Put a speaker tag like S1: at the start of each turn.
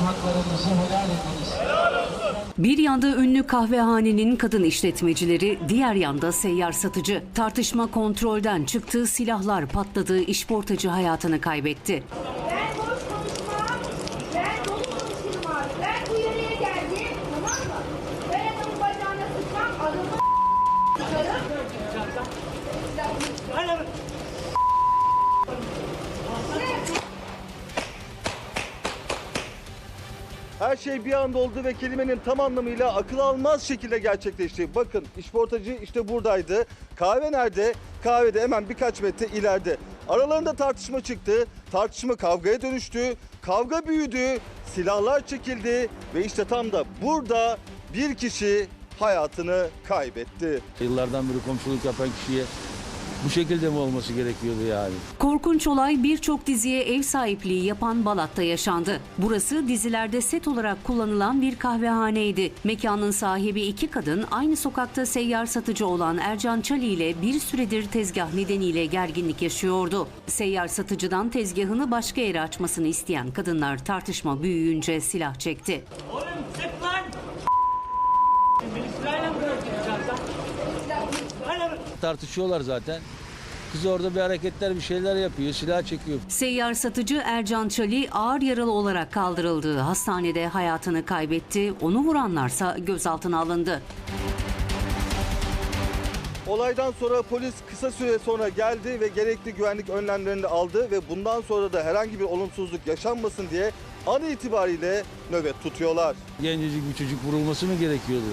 S1: hakkınızı helal ediniz.
S2: Bir yanda ünlü kahvehanenin kadın işletmecileri, diğer yanda seyyar satıcı. Tartışma kontrolden çıktı, silahlar patladı, işportacı hayatını kaybetti.
S3: Ben boş konuşmam. Ben dolu konuşurum abi. Ben bu yere geldim. Tamam mı? Ben adamın bacağına sıçmam. Adamı sıçarım.
S4: Her şey bir anda oldu ve kelimenin tam anlamıyla akıl almaz şekilde gerçekleşti. Bakın işportacı işte buradaydı. Kahve nerede? Kahve de hemen birkaç metre ileride. Aralarında tartışma çıktı. Tartışma kavgaya dönüştü. Kavga büyüdü. Silahlar çekildi ve işte tam da burada bir kişi hayatını kaybetti.
S5: Yıllardan beri komşuluk yapan kişiye bu şekilde mi olması gerekiyordu yani?
S2: Korkunç olay birçok diziye ev sahipliği yapan Balat'ta yaşandı. Burası dizilerde set olarak kullanılan bir kahvehaneydi. Mekanın sahibi iki kadın aynı sokakta seyyar satıcı olan Ercan Çali ile bir süredir tezgah nedeniyle gerginlik yaşıyordu. Seyyar satıcıdan tezgahını başka yere açmasını isteyen kadınlar tartışma büyüyünce silah çekti.
S6: Oğlum
S5: Tartışıyorlar zaten. Kız orada bir hareketler bir şeyler yapıyor, silah çekiyor.
S2: Seyyar satıcı Ercan Çali ağır yaralı olarak kaldırıldı. Hastanede hayatını kaybetti. Onu vuranlarsa gözaltına alındı.
S4: Olaydan sonra polis kısa süre sonra geldi ve gerekli güvenlik önlemlerini aldı ve bundan sonra da herhangi bir olumsuzluk yaşanmasın diye an itibariyle nöbet tutuyorlar.
S5: Gencecik bir çocuk vurulması mı gerekiyordu?